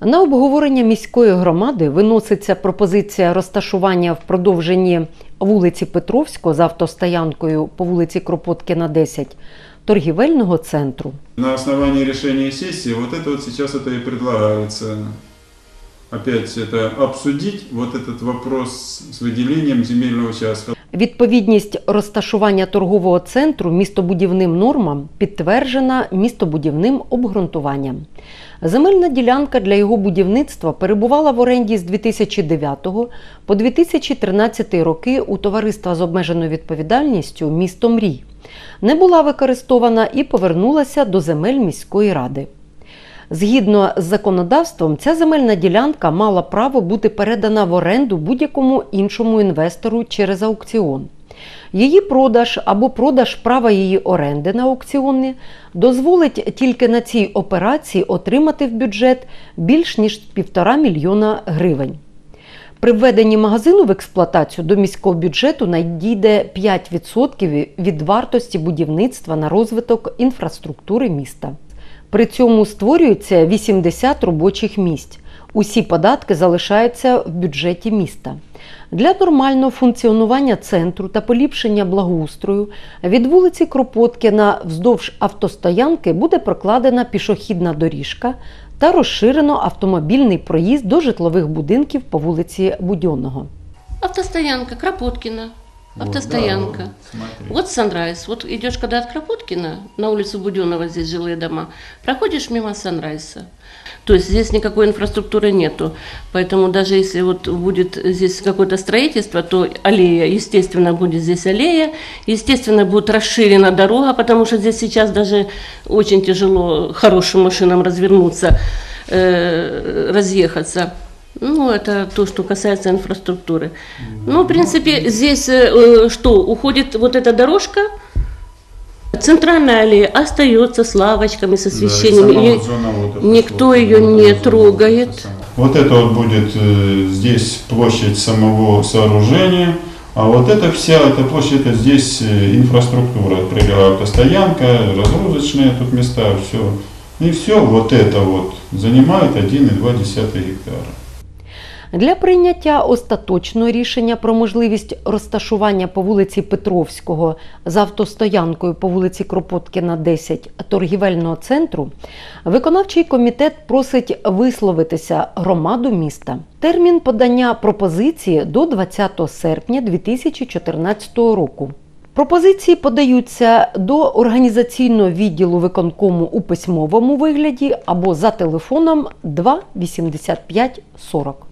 На обговорення міської громади виноситься пропозиція розташування в продовженні вулиці Петровського з автостоянкою по вулиці Кропоткіна, 10, торгівельного центру. На основании решения сессии вот это вот сейчас это и предлагается. Опять это обсудить вот этот вопрос с выделением земельного участка. Відповідність розташування торгового центру містобудівним нормам підтверджена містобудівним обґрунтуванням. Земельна ділянка для його будівництва перебувала в оренді з 2009 по 2013 роки у товариства з обмеженою відповідальністю місто Мрій. Не була використована і повернулася до земель міської ради. Згідно з законодавством, ця земельна ділянка мала право бути передана в оренду будь-якому іншому інвестору через аукціон. Її продаж або продаж права її оренди на аукціоні дозволить тільки на цій операції отримати в бюджет більш ніж півтора мільйона гривень. При введенні магазину в експлуатацію до міського бюджету надійде 5% від вартості будівництва на розвиток інфраструктури міста. При цьому створюється 80 робочих місць. Усі податки залишаються в бюджеті міста. Для нормального функціонування центру та поліпшення благоустрою від вулиці Кропоткіна вздовж автостоянки буде прокладена пішохідна доріжка та розширено автомобільний проїзд до житлових будинків по вулиці Будьонного. Автостоянка Кропоткина. Автостоянка. Вот, да, вот, Санрайз. Вот идешь, когда от Кропоткина, на улицу Буденного здесь жилые дома, проходишь мимо Санрайса. То есть здесь никакой инфраструктуры нету. Поэтому даже если вот будет здесь какое-то строительство, то аллея, естественно, будет здесь аллея. Естественно, будет расширена дорога, потому что здесь сейчас даже очень тяжело хорошим машинам развернуться, э, разъехаться. Ну, это то, что касается инфраструктуры. Ну, в принципе, здесь э, э, что, уходит вот эта дорожка, центральная аллея остается с лавочками, с Да, и освещением. Ее вот зона вот никто вот, ее не зона, трогает. вот это вот будет э, здесь площадь самого сооружения, а вот это вся эта площадь, это здесь э, инфраструктура, прилегла автостоянка, разгрузочные тут места, все. И все вот это вот занимает 1,2 гектара. Для прийняття остаточного рішення про можливість розташування по вулиці Петровського з автостоянкою по вулиці Кропоткіна, 10 торгівельного центру, виконавчий комітет просить висловитися громаду міста. Термін подання пропозиції до 20 серпня 2014 року. Пропозиції подаються до організаційного відділу виконкому у письмовому вигляді або за телефоном 2 85 40.